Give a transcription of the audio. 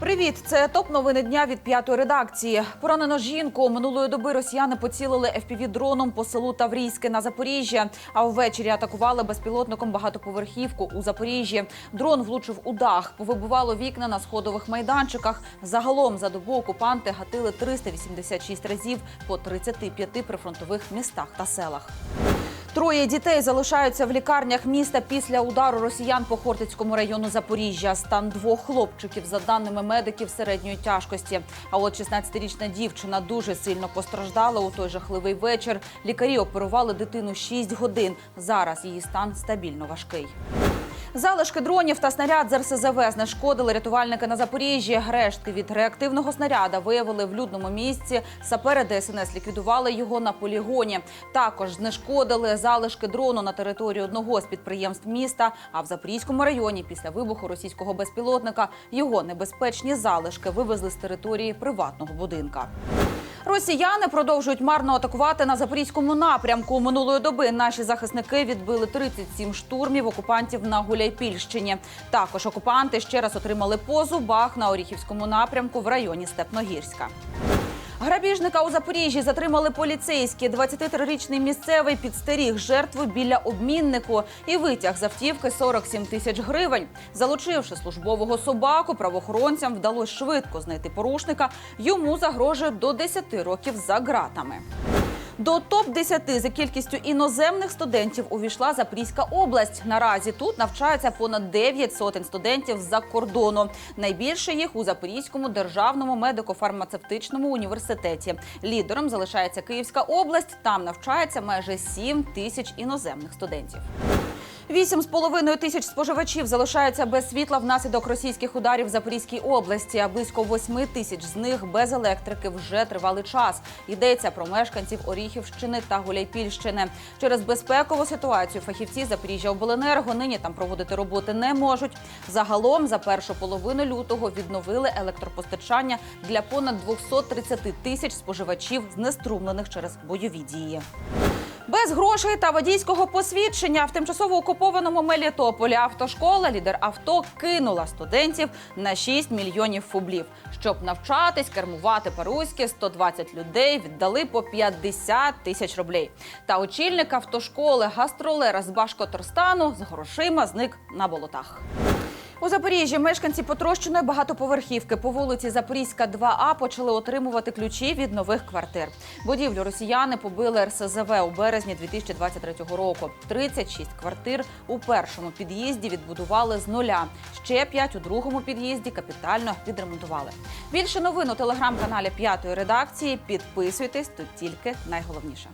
Привіт, це топ новини дня від п'ятої редакції. Поранено жінку минулої доби. Росіяни поцілили fpv дроном по селу Таврійське на Запоріжжя. А ввечері атакували безпілотником багатоповерхівку у Запоріжжі. Дрон влучив у дах, повибивало вікна на сходових майданчиках. Загалом за добу окупанти гатили 386 разів по 35 прифронтових містах та селах. Троє дітей залишаються в лікарнях міста після удару росіян по Хортицькому району Запоріжжя. Стан двох хлопчиків, за даними медиків, середньої тяжкості. А от 16-річна дівчина дуже сильно постраждала у той жахливий вечір. Лікарі оперували дитину 6 годин. Зараз її стан стабільно важкий. Залишки дронів та снаряд з РСЗВ знешкодили рятувальники на Запоріжжі. Рештки від реактивного снаряда виявили в людному місці. Сапери ДСНС ліквідували його на полігоні. Також знешкодили залишки дрону на території одного з підприємств міста. А в Запорізькому районі після вибуху російського безпілотника його небезпечні залишки вивезли з території приватного будинка. Росіяни продовжують марно атакувати на запорізькому напрямку. Минулої доби наші захисники відбили 37 штурмів окупантів на Гуляйпільщині. Також окупанти ще раз отримали по зубах на Оріхівському напрямку в районі Степногірська. Грабіжника у Запоріжжі затримали поліцейські. 23-річний місцевий підстеріг жертву біля обміннику і витяг з автівки 47 тисяч гривень. Залучивши службового собаку, правоохоронцям вдалося швидко знайти порушника. Йому загрожує до 10 років за ґратами. До топ 10 за кількістю іноземних студентів увійшла Запорізька область. Наразі тут навчаються понад 9 сотень студентів з-за кордону. Найбільше їх у Запорізькому державному медико-фармацевтичному університеті. Лідером залишається Київська область. Там навчається майже 7 тисяч іноземних студентів. Вісім з половиною тисяч споживачів залишаються без світла внаслідок російських ударів в Запорізькій області. А близько восьми тисяч з них без електрики вже тривалий час. Йдеться про мешканців Оріхівщини та Гуляйпільщини. Через безпекову ситуацію фахівці Запоріжжя Обленерго нині там проводити роботи не можуть. Загалом за першу половину лютого відновили електропостачання для понад 230 тисяч споживачів, знеструмлених через бойові дії. Без грошей та водійського посвідчення в тимчасово окупованому Мелітополі автошкола лідер авто кинула студентів на 6 мільйонів фублів. Щоб навчатись, кермувати по-руськи, 120 людей віддали по 50 тисяч рублей. Та очільник автошколи гастролера з Башкоторстану з грошима зник на болотах. У Запоріжжі мешканці потрощеної багатоповерхівки по вулиці Запорізька, 2А почали отримувати ключі від нових квартир. Будівлю росіяни побили РСЗВ у березні 2023 року. 36 квартир у першому під'їзді відбудували з нуля. Ще 5 у другому під'їзді капітально відремонтували. Більше новин у телеграм-каналі п'ятої редакції. Підписуйтесь тут тільки найголовніше.